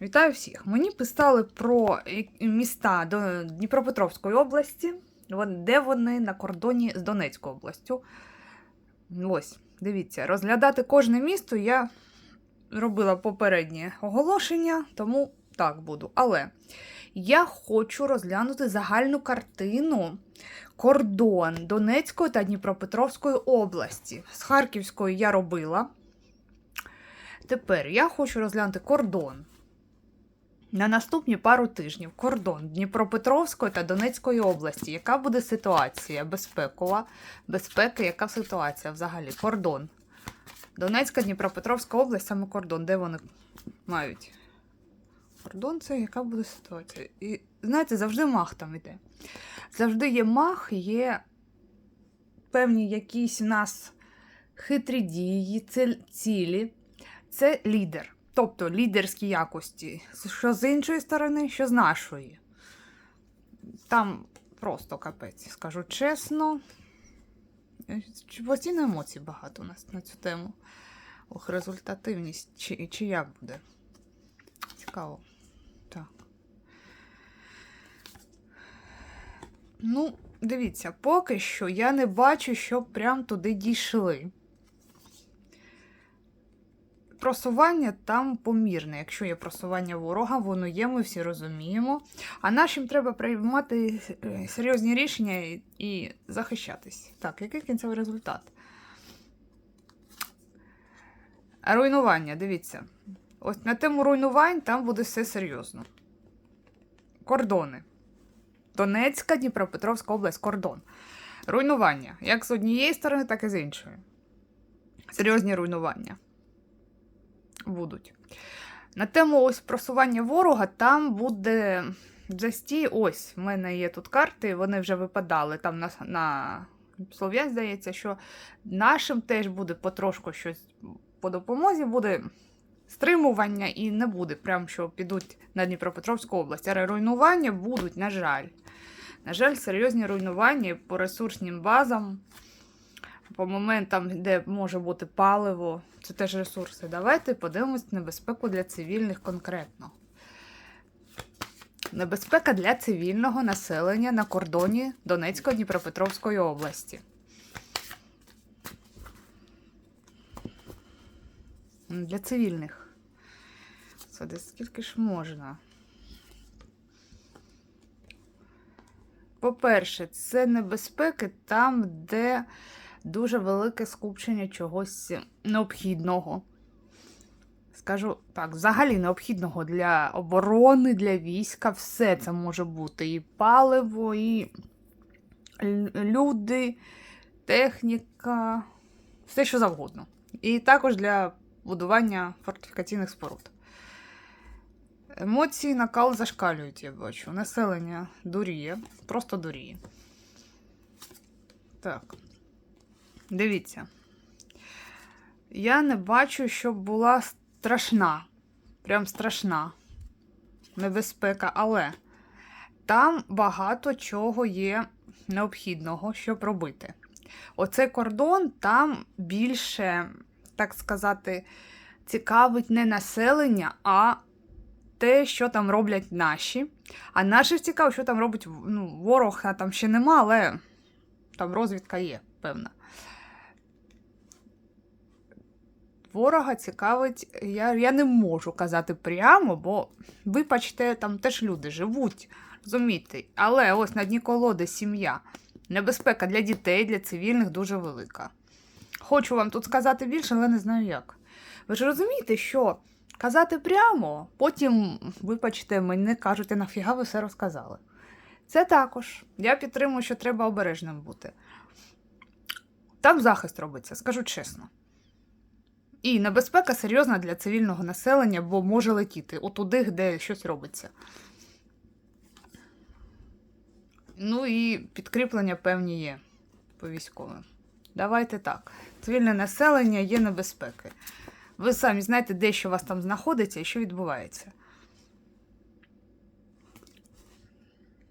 Вітаю всіх! Мені писали про міста до Дніпропетровської області, де вони на кордоні з Донецькою областю. Ось, дивіться, розглядати кожне місто я робила попереднє оголошення, тому так буду. Але я хочу розглянути загальну картину кордон Донецької та Дніпропетровської області. З Харківської я робила. Тепер я хочу розглянути кордон. На наступні пару тижнів кордон Дніпропетровської та Донецької області. Яка буде ситуація безпекова? Безпека, яка ситуація взагалі? Кордон. Донецька, Дніпропетровська область, саме кордон. Де вони мають? Кордон це яка буде ситуація? І знаєте, завжди мах там іде. Завжди є мах, є певні якісь у нас хитрі дії, цілі. Це лідер. Тобто лідерські якості, що з іншої сторони, що з нашої. Там просто капець, скажу чесно. Постійно емоцій багато у нас на цю тему. Ох, результативність чи, чия буде? Цікаво. Так. Ну, дивіться, поки що я не бачу, щоб прям туди дійшли просування там помірне. Якщо є просування ворога, воно є, ми всі розуміємо. А нашим треба приймати е, серйозні рішення і, захищатись. Так, який кінцевий результат? Руйнування, дивіться. Ось на тему руйнувань там буде все серйозно. Кордони. Донецька, Дніпропетровська область, кордон. Руйнування. Як з однієї сторони, так і з іншої. Серйозні руйнування будуть. На тему ось просування ворога там буде застій. Ось, в мене є тут карти, вони вже випадали там на, на Слов'ян, здається, що нашим теж буде потрошку щось по допомозі, буде стримування і не буде, прям що підуть на Дніпропетровську область. Але руйнування будуть, на жаль. На жаль, серйозні руйнування по ресурсним базам, по моментам, де може бути паливо, це теж ресурси. Давайте подивимось небезпеку для цивільних конкретно. Небезпека для цивільного населення на кордоні Донецької Дніпропетровської області. Для цивільних. Це десь скільки ж можна? По-перше, це небезпеки там, де дуже велике скупчення чогось необхідного. Скажу так, взагалі необхідного для оборони, для війська, все це може бути. І паливо, і люди, техніка, все що завгодно. І також для будування фортифікаційних споруд. Емоції накал зашкалюють, я бачу. Населення дуріє, просто дуріє. Так. Дивіться. Я не бачу, щоб була страшна. Прям страшна небезпека, але там багато чого є необхідного, щоб робити. Оцей кордон там більше, так сказати, цікавить не населення, а те, що там роблять наші. А наших цікаво, що там робить ну, ворог, а там ще нема, але там розвідка є, певна. Ворога цікавить, я, я не можу казати прямо, бо вибачте, там теж люди живуть, розумієте. Але ось на дні колоди сім'я. Небезпека для дітей, для цивільних дуже велика. Хочу вам тут сказати більше, але не знаю як. Ви ж розумієте, що казати прямо, потім, вибачте, мені кажуть, нафіга ви все розказали. Це також. Я підтримую, що треба обережним бути. Там захист робиться, скажу чесно. І небезпека серйозна для цивільного населення, бо може летіти отуди, де щось робиться. Ну і підкріплення певні є по військовим. Давайте так. Цивільне населення є небезпеки. Ви самі знаєте, де що у вас там знаходиться і що відбувається.